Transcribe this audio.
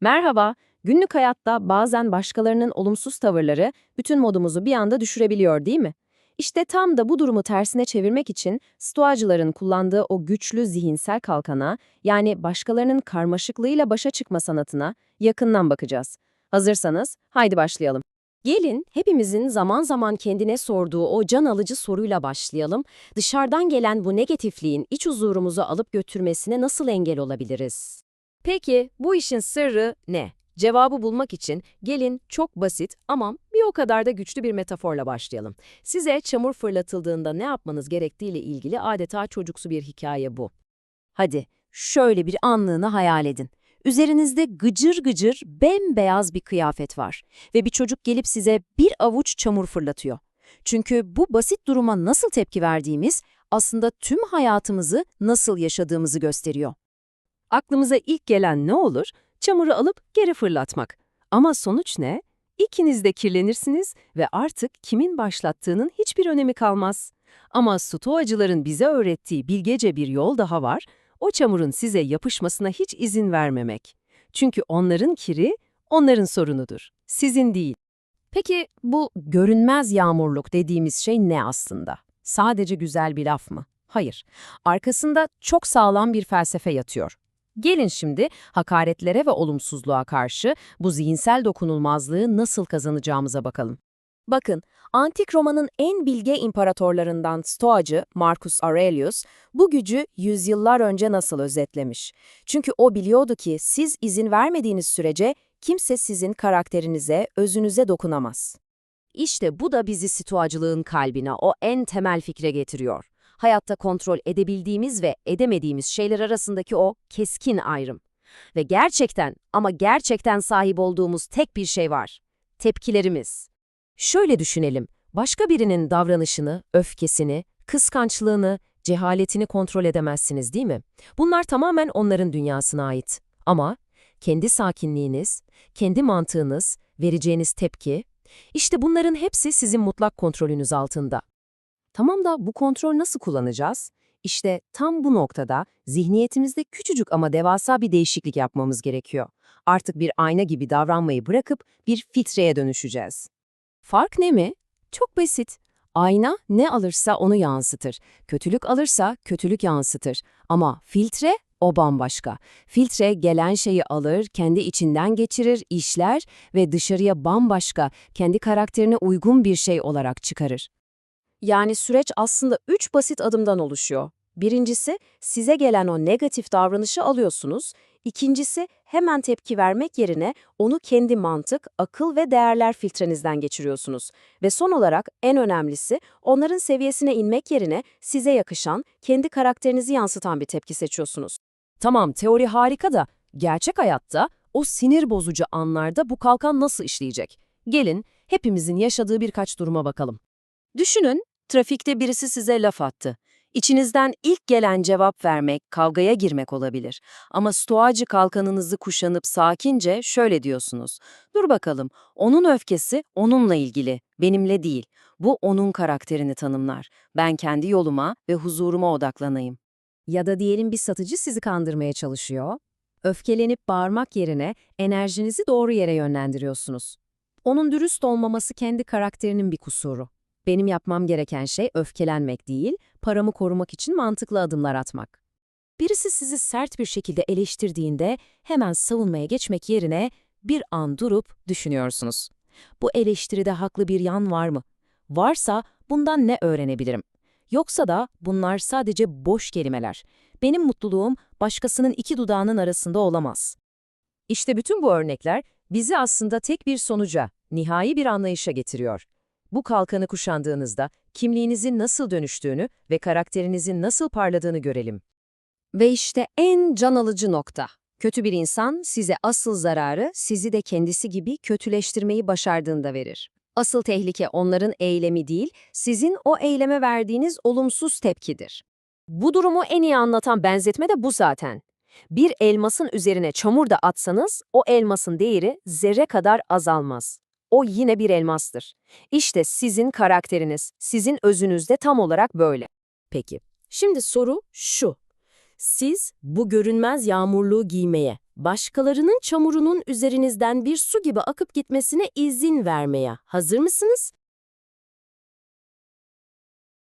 Merhaba, günlük hayatta bazen başkalarının olumsuz tavırları bütün modumuzu bir anda düşürebiliyor değil mi? İşte tam da bu durumu tersine çevirmek için stoacıların kullandığı o güçlü zihinsel kalkana, yani başkalarının karmaşıklığıyla başa çıkma sanatına yakından bakacağız. Hazırsanız, haydi başlayalım. Gelin hepimizin zaman zaman kendine sorduğu o can alıcı soruyla başlayalım. Dışarıdan gelen bu negatifliğin iç huzurumuzu alıp götürmesine nasıl engel olabiliriz? Peki bu işin sırrı ne? Cevabı bulmak için gelin çok basit ama bir o kadar da güçlü bir metaforla başlayalım. Size çamur fırlatıldığında ne yapmanız gerektiğiyle ilgili adeta çocuksu bir hikaye bu. Hadi şöyle bir anlığını hayal edin. Üzerinizde gıcır gıcır bembeyaz bir kıyafet var ve bir çocuk gelip size bir avuç çamur fırlatıyor. Çünkü bu basit duruma nasıl tepki verdiğimiz aslında tüm hayatımızı nasıl yaşadığımızı gösteriyor. Aklımıza ilk gelen ne olur? Çamuru alıp geri fırlatmak. Ama sonuç ne? İkiniz de kirlenirsiniz ve artık kimin başlattığının hiçbir önemi kalmaz. Ama stoacıların bize öğrettiği bilgece bir yol daha var. O çamurun size yapışmasına hiç izin vermemek. Çünkü onların kiri, onların sorunudur. Sizin değil. Peki bu görünmez yağmurluk dediğimiz şey ne aslında? Sadece güzel bir laf mı? Hayır. Arkasında çok sağlam bir felsefe yatıyor. Gelin şimdi hakaretlere ve olumsuzluğa karşı bu zihinsel dokunulmazlığı nasıl kazanacağımıza bakalım. Bakın, Antik Roma'nın en bilge imparatorlarından Stoacı Marcus Aurelius bu gücü yüzyıllar önce nasıl özetlemiş. Çünkü o biliyordu ki siz izin vermediğiniz sürece kimse sizin karakterinize, özünüze dokunamaz. İşte bu da bizi stoacılığın kalbine, o en temel fikre getiriyor hayatta kontrol edebildiğimiz ve edemediğimiz şeyler arasındaki o keskin ayrım. Ve gerçekten ama gerçekten sahip olduğumuz tek bir şey var. Tepkilerimiz. Şöyle düşünelim, başka birinin davranışını, öfkesini, kıskançlığını, cehaletini kontrol edemezsiniz değil mi? Bunlar tamamen onların dünyasına ait. Ama kendi sakinliğiniz, kendi mantığınız, vereceğiniz tepki, işte bunların hepsi sizin mutlak kontrolünüz altında. Tamam da bu kontrol nasıl kullanacağız? İşte tam bu noktada zihniyetimizde küçücük ama devasa bir değişiklik yapmamız gerekiyor. Artık bir ayna gibi davranmayı bırakıp bir filtreye dönüşeceğiz. Fark ne mi? Çok basit. Ayna ne alırsa onu yansıtır. Kötülük alırsa kötülük yansıtır. Ama filtre o bambaşka. Filtre gelen şeyi alır, kendi içinden geçirir, işler ve dışarıya bambaşka, kendi karakterine uygun bir şey olarak çıkarır. Yani süreç aslında üç basit adımdan oluşuyor. Birincisi, size gelen o negatif davranışı alıyorsunuz. İkincisi, hemen tepki vermek yerine onu kendi mantık, akıl ve değerler filtrenizden geçiriyorsunuz. Ve son olarak en önemlisi, onların seviyesine inmek yerine size yakışan, kendi karakterinizi yansıtan bir tepki seçiyorsunuz. Tamam, teori harika da gerçek hayatta o sinir bozucu anlarda bu kalkan nasıl işleyecek? Gelin, hepimizin yaşadığı birkaç duruma bakalım. Düşünün, trafikte birisi size laf attı. İçinizden ilk gelen cevap vermek, kavgaya girmek olabilir. Ama stoacı kalkanınızı kuşanıp sakince şöyle diyorsunuz. Dur bakalım, onun öfkesi onunla ilgili, benimle değil. Bu onun karakterini tanımlar. Ben kendi yoluma ve huzuruma odaklanayım. Ya da diyelim bir satıcı sizi kandırmaya çalışıyor. Öfkelenip bağırmak yerine enerjinizi doğru yere yönlendiriyorsunuz. Onun dürüst olmaması kendi karakterinin bir kusuru. Benim yapmam gereken şey öfkelenmek değil, paramı korumak için mantıklı adımlar atmak. Birisi sizi sert bir şekilde eleştirdiğinde hemen savunmaya geçmek yerine bir an durup düşünüyorsunuz. Bu eleştiride haklı bir yan var mı? Varsa bundan ne öğrenebilirim? Yoksa da bunlar sadece boş kelimeler. Benim mutluluğum başkasının iki dudağının arasında olamaz. İşte bütün bu örnekler bizi aslında tek bir sonuca, nihai bir anlayışa getiriyor. Bu kalkanı kuşandığınızda kimliğinizin nasıl dönüştüğünü ve karakterinizin nasıl parladığını görelim. Ve işte en can alıcı nokta. Kötü bir insan size asıl zararı sizi de kendisi gibi kötüleştirmeyi başardığında verir. Asıl tehlike onların eylemi değil, sizin o eyleme verdiğiniz olumsuz tepkidir. Bu durumu en iyi anlatan benzetme de bu zaten. Bir elmasın üzerine çamur da atsanız o elmasın değeri zerre kadar azalmaz o yine bir elmastır. İşte sizin karakteriniz, sizin özünüz de tam olarak böyle. Peki, şimdi soru şu. Siz bu görünmez yağmurluğu giymeye, başkalarının çamurunun üzerinizden bir su gibi akıp gitmesine izin vermeye hazır mısınız?